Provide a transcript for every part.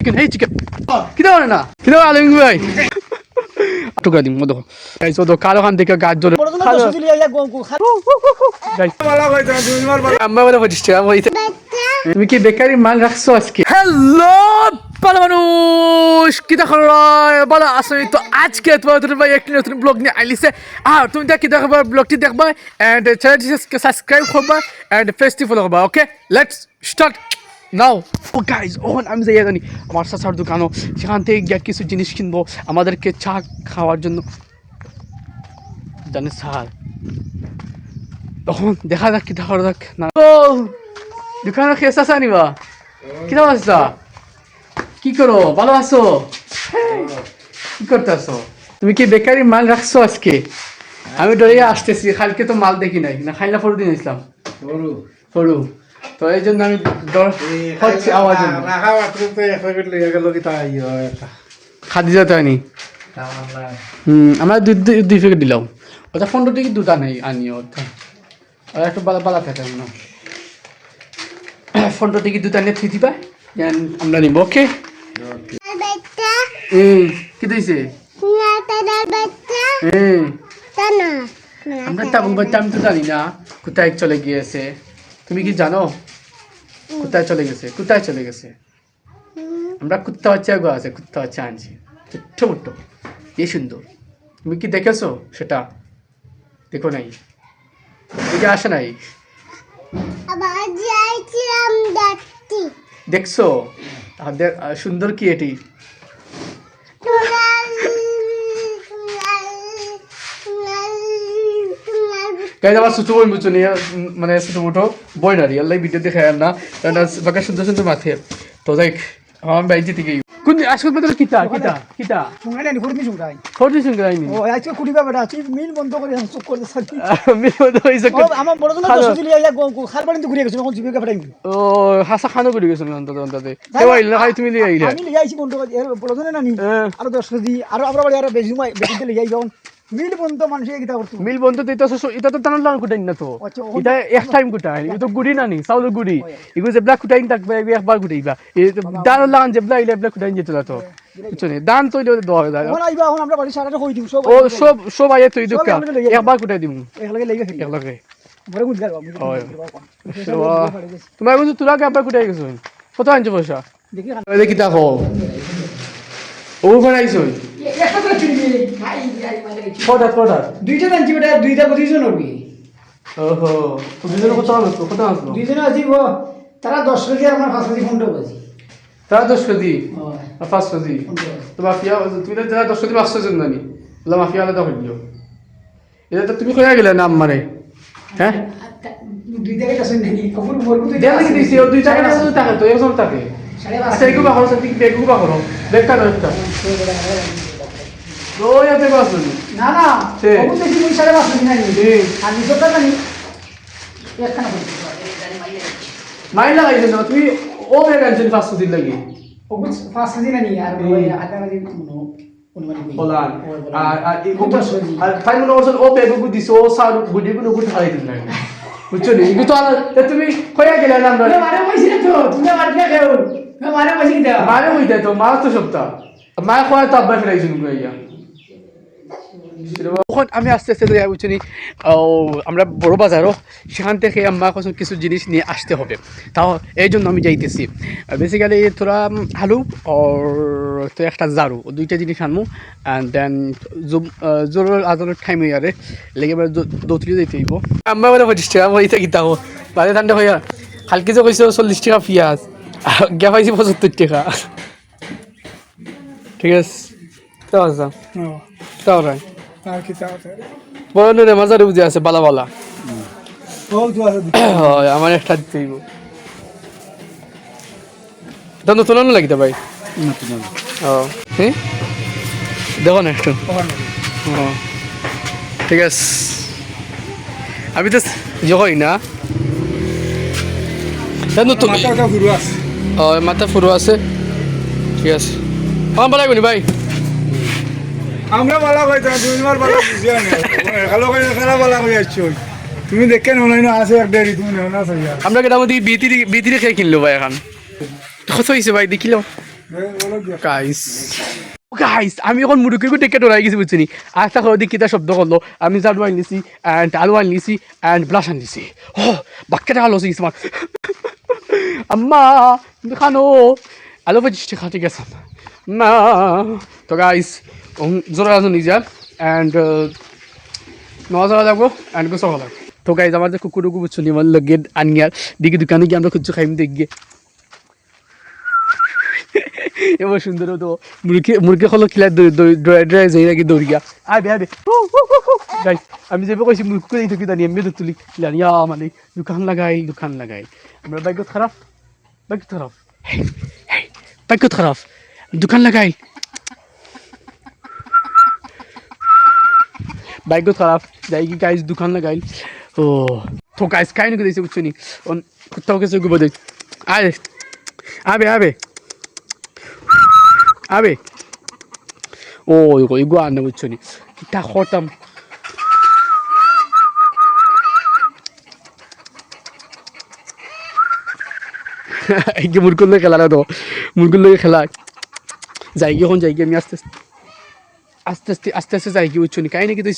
Chicken এই chicken কিনা মানে না? কিনা আলম ভাই টুকরা দিম দেখো। এই তো কালো খান থেকে গাছ ধরে আমরা বলে পঁচিশ টাকা বইতে তুমি কি বেকারি মাল রাখছো আজকে? হ্যালো ভালো মানুষ কি দেখো বলো আসলে তো আজকে তোমার ভাই একটি নতুন ব্লগ নিয়ে আইলিছে। আর তুমি কি দেখবা ব্লগটি দেখবা এন্ড চ্যানেলটি সাবস্ক্রাইব করবা এন্ড পেজটি ফলো করবা ওকে লেটস স্টার্ট নাও ও গাইজ ওখানে আমি যাই জানি আমার চাচার দোকানও। সেখান থেকে গিয়ে কিছু জিনিস কিনবো। আমাদেরকে চা খাওয়ার জন্য। জানিস স্যার তখন দেখা যাক কি দেখা যাক না। ও দোকানে খেয়ে আসা নিবা। কিরম আছো কি করো? ভালো আছো? কি করতে আছো তুমি কি বেকারি মাল রাখছো আজকে? আমি ডরিয়ে আসতেছি কালকে তো মাল দেখি নাই। না খাইলা ফরু দিন ইসলাম ফরু তো এই জন্য আমি হচ্ছে আওয়াজ খাদি যেতে হয়নি। হুম আমরা দুই দুই- প্যাকেট দিলাম। ওটা পনেরো টিকিট দুটা নেই আনিও ওটা। আর একটু বালা বালা থাকে না পনেরো দুটা নিয়ে থুই দিবা আমরা নিব ওকে? এই কি দিয়েছে আমরা তাবুক বাচ্চা আমি তো জানি না কোথায় চলে গিয়েছে। তুমি কি জানো? কোথায় চলে গেছে? কোথায় চলে গেছে? আমরা কুত্তা বাচ্চা গো আছে কুত্তা বাচ্চা আনছি। ছোট্ট মোট্ট। এই সুন্দর। তুমি কি দেখেছ সেটা? দেখো নাই। এদিকে আসে নাই। দেখছ? সুন্দর কি এটি তোমার তোমার তোমার তোমার গাইজ আমার ছোটো বুঝছ নিয়ে মানে ছোটো মোটো বই না রিয়াল লাইফ ভিডিও দেখে না। কারণ বাকি সুন্দর সুন্দর মাথে তো যাই আমার বাইজি থেকে কোন আসল বদল কিতা কিতা কিতা? শুনলেন ফুরমি শুনরাই ফোর্টি সঙ্গে আইনি ও আজকে কুড়িবা বেটা আছি মিল বন্ধ করে চুপ করে সাথে আমি বদল হইছে ও আমার বড় জন দশ দিলি আইয়া খার বাড়ি ঘুরে গেছিল কোন জীবিকা ফেটাই ও হাসা খানো করে গেছো অন্তত অন্তত। কেউ আইলে খাই তুমি লিয়ে আইলে। আমি লিয়ে আইছি বন্ধ করে বড় জনে নানি। হ্যাঁ। আর দশ কেজি আর আমরা বাড়ি আর বেশি মাই বেশি লিয়ে আইবা। মিল বন্ধ মানুষে করতো মিল বন্ধু তো এটা তো- এটা তো টানার লাগান কুটাই না তো আচ্ছা, এটা এক টাইম কুটাই এটা তো গুড়ি না নি চাউলের গুড়ি এগুলো যেবলা কুটাই থাকবে একবার কুটাইবা এই দান লাগান যেবলা আইলে এবলা কুটাই যেত না তো দান তো এটা দেওয়া যায় এখন আইবা এখন আমরা বাড়ি সারাটা কই দিম সব ও সব সব আইয়ে তুই দুকা একবার কুটাই দিমু একলাগে লইবা ফেলি একলগে বড় গুড গালবা তোমার কিন্তু তোরা কে একবার কুটাই গেছো কত আনছো পয়সা দেখি দেখি দেখো ও বানাইছো কটাত কটাত দুইটা নানছি বেটা দুইটা দুইজন হবি ওহো তো দুজনে কত আনছো কত আনছো দুইজন ও তারা দশ কেজি আমার পাঁচ কেজি ফোনটা বাজি তারা দশ কেজি? আর পাঁচ কেজি? তো মাফিয়া তুমি তো যারা দশ কেজি পাঁচশো জন জানি বলে মাফিয়া আলাদা হইল এটা তো তুমি কইয়া গেলে নাম মানে হ্যাঁ? দুই জায়গায় নাকি দুই দিছি ও থাকে তো থাকে সাড়ে আচ্ছা এগুলো বাহর বাহর তো ইয়াতে বাসুন না না। কপুর দেখি দুই সাড়ে নানি জি আর নিজটা জানি একখানা মাইল লাগাইছে না তুমি ও বেগ আনছেন পাঁচশো দিন লাগি। কপুর পাঁচ কেজি নানি আর হুম। আধা কেজি অনুমানিক বলান আর আর। আর ফাইভ মনে করছেন ও বেগু দিছে ও সার গুডি গুলো গুড হারাই দিন লাগে বুঝছ নি? এগুলো তো আর তুমি কইয়া গেলে নাম তুমি মারে বসি না তো তুমি মারে না তুমি মারে বসি না মারে হইতে তো মারা তো সপ্তাহ মায়ের খোয়া তো আব্বাই ফেলাইছিল ইয়া তখন আমি আস্তে আস্তে যাই বুঝছি আমরা বড় বাজারও সেখান থেকে আম্মা কিছু কিছু জিনিস নিয়ে আসতে হবে। তাও এই জন্য আমি যাইতেছি। বেসিক্যালি তোরা আলু আর তো একটা জারু দুইটা জিনিস আনব অ্যান্ড দেন জোর আদরের টাইম হয়ে আরে লেগে এবার দৌতলি যাইতে হইব। আম্মা বলে পঁচিশ টাকা হইতে গীতা হো বাজে ঠান্ডা হইয়া কালকে যে কইছে চল্লিশ টাকা পিঁয়াজ গিয়া পাইছি পঁচাত্তর টাকা। ঠিক আছে? তাও আছে তাও রায় আর কি তাও বরণের মাজারে বুঝে আছে বালা বালা। তো হয় আমার একটা হইব। এটা নতুন আনো লাগিতে ভাই? ও হ্যাঁ দেখো না একটু। ও ঠিক আছে। আমি তো ইয়ে না। নতুন মাথা ফুরো আছে। ঠিক আছে। আমার বালাই বলি ভাই? আমরা বালা কইতাম তুমি তোমার বালা বুঝিও না খালো কই খারাপ বালা কই আসছো তুমি দেখেন অনলাইন আছে এক দেরি তুমি নেও না সাইয়া। আমরা কেটা মধ্যে বিতিরি বিতিরি খেয়ে কিনলো ভাই এখন? কত হয়েছে ভাই দেখিল? গাইস গাইস আমি এখন মুরুকির ডেকে ডরাই গেছি বুঝছি একটা ওদিক কিতা শব্দ করল। আমি জাডু আন নিছি অ্যান্ড আলু আন নিছি অ্যান্ড ব্লাশ আন নিছি। ও বাক্যটা আলো আমার। আম্মা খানো? আলু ভাজি খাতে গেছাম মা তো গাইস জোরা আছো নিজা? অ্যান্ড যাওয়া লাগবো অ্যান্ড গোসা লাগবো তো গাইজ আমার যে কুকুর কুকুর বুঝছ আমার লগে আনিয়ার, দিকে দোকানে গিয়ে আমরা খুঁজছো, খাইম দেখি এবার সুন্দর হতো, মুরগি মুরগি হলো খিলা ড্রাই ড্রাই যাই নাকি দৌড়িয়া আবে আবে গাইস আমি যেভাবে কইছি, মুরগি করে থাকি জানি আমি তো তুলি। খিলানি ইয়া মানে দোকান লাগাই দোকান লাগাই। আমরা বাইকত খারাপ বাইক খারাপ। বাইকত খারাপ। দোকান লাগাই। বাইকত খারাপ। যাই কি গাইস দোকান লাগাই। ও, তো গাইস কাই নাকি দিয়েছে বুঝছ নি? কোথাও কিছু, গুবো দেই আরে আবে আবে। abe oh yuko iguana buchoni kitakhotam এই মুরগুলো খেলা না তো? মুরগুলো খেলা। যাই গিয়ে এখন যাই গিয়ে আমি আস্তে আস্তে আস্তে আস্তে আস্তে যাই গিয়ে বুঝছ নি কাই নাকি তুই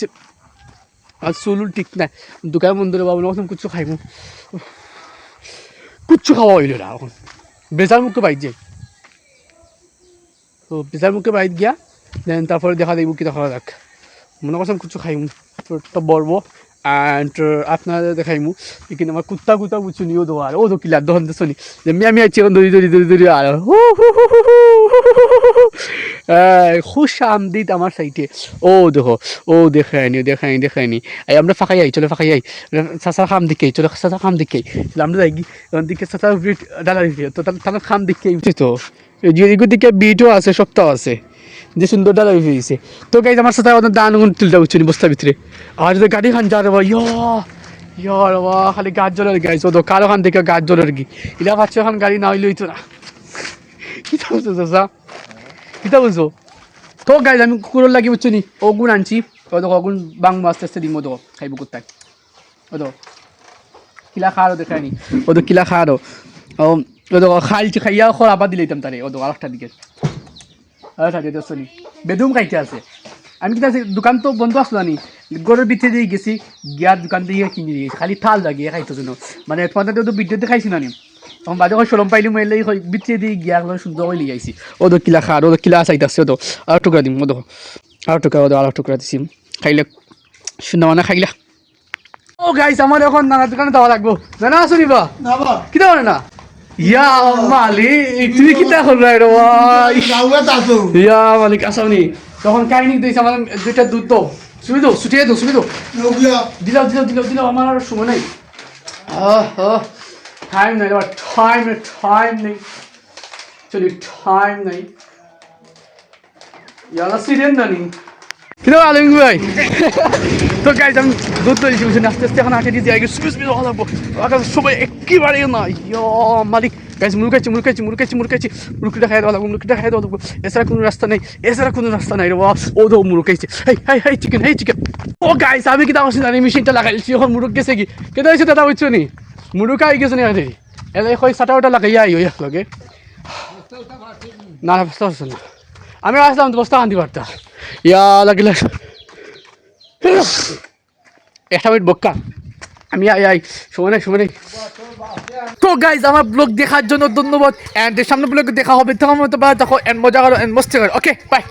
আর চুলুল ঠিক নাই দোকান মন্দিরে বাবু নতুন কুচ্ছু খাইব কুচ্ছু খাওয়া হইল না এখন বেজার মুখে বাইক যাই তো পিসার মুখে বাইর গিয়া দেন তারপরে দেখা দেখব কী দেখা যাক মনে করছিলাম কিছু খাইমু তো বলব অ্যান্ড আপনাদের দেখাইমু কিন্তু আমার কুত্তা কুত্তা বুঝছ নিও দেওয়া আর ও তো কিলার দহন তো শুনি যে মিয়া মিয়া চিকন দৌড়ি দৌড়ি দৌড়ি দৌড়ি আর হু হু হু খুশ আমদিত আমার সাইটে। ও, দেখো, ও, দেখায়নি দেখায়নি দেখায়নি। এই, আমরা ফাঁকাই আই, চলো ফাঁকাই আই। চাচার খাম দিকে, চলো চাচার খাম দিকে। আমরা যাই দিকে চাচার ডালা তো তার খাম দিকে তো? এদিকে দিকে বিটও আছে সপ্তাহ আছে। যে সুন্দর ডালা হয়েছে তো গাইজ আমার সাথে আমাদের দান গুণ তুলতে উঠছি বস্তার ভিতরে। আর যদি গাড়ি খান যা রে ইয়া ইয়া রে বা খালি গাছ জ্বলের গাইছ তো কারও খান থেকে গাছ জ্বলের কি? ইলা পাচ্ছে এখন গাড়ি না হইলে হইতো না। কিতা বুঝছ চাচা? কিতা বুঝছ তো গাইজ আমি কুকুরের লাগি বুঝছ নি গুণ আনছি ও দেখো গুণ বাং আস্তে আস্তে দিম দেখো খাইব কোথায় ও দেখো কিলা খাওয়ারও দেখায়নি ও তো কিলা খাওয়ারও ও ও দেখো খাইছি খাইয়া খর আবার দিলে দিতাম তারে ও দেখো আরেকটা দিকে আরেকটা দিতে চলি বেদুম খাইতে আছে আমি কিতা দোকান তো বন্ধ আসলো নি গরুর ভিতরে দিয়ে গেছি গিয়ার দোকান দিয়ে কিনে দিয়েছি খালি থাল লাগিয়ে খাইতো জন্য মানে তোমাদের তো ভিডিওতে খাইছি না নি তখন বাদে ওই সরম পাইলি মাইলে ভিতরে দিয়ে গিয়া সুন্দর করে লিয়ে আইছি ও তো কিলা খা ও তো কিলা চাইতে ও তো আর টুকরা দিম ও দেখো আর টুকরা ও আর টুকরা দিছি খাইলে সুন্দর মানে খাইলা। ও গাইস আমার এখন নানা দোকানে যাওয়া লাগবো। জানা আসো নিবা কিতা মানে না? ইয়া মালিক তুমি কিতা করলা রে ভাই ইয়া মালিক আসাওনি তখন কাহিনী দিয়েছে আমার দুইটা দুধ তো শুনি দো ছুটিয়ে দো শুনি দো। দিলাও দিলাও দিলাও দিলাও আমার আর সময় নেই। টাইম নাই এবার টাইম নেই টাইম নেই চলি টাইম নেই ইয়ালা সিরিয়ান না নি কিলো আলম ভাই তো গাইজ আমি দুধ তৈরি বুঝছেন আস্তে আস্তে এখন আটে দিয়ে আগে সুবিধা হওয়া লাগবো আকাশ সবাই একেবারে না ইয়া মালিক গাইজ মুরকাইছি মুরকাইছি মুরকাইছি মুরকাইছি মুরকিটা খাই দেওয়া লাগবো মুরকিটা খাই দেওয়া লাগবো এছাড়া কোনো রাস্তা নেই এছাড়া কোনো রাস্তা নাই রে বাবা ও তো মুরকাইছে hi hi hi chicken hi chicken ও গাইজ আমি কি দাওয়াছি জানি মেশিনটা লাগাইছি এখন মুরুক গেছে কি কেটে হয়েছে দাদা বুঝছ নি মুরুকা আই গেছে নি আরে এলে কই সাটা ওটা লাগাইয়া আই ওই লগে না বস্তা হচ্ছে না আমি আসলাম তো বস্তা আনতে পারতাম ইয়া লাগিলে। একটা মিনিট বক্কা। আমি আই আই সময় সময় তো গাইজ আমার ব্লগ দেখার জন্য ধন্যবাদ। অ্যান্ড সামনে ব্লগ দেখা হবে তখন মতো দেখো অ্যান্ড মজা করো অ্যান্ড মস্তি করো ওকে বাই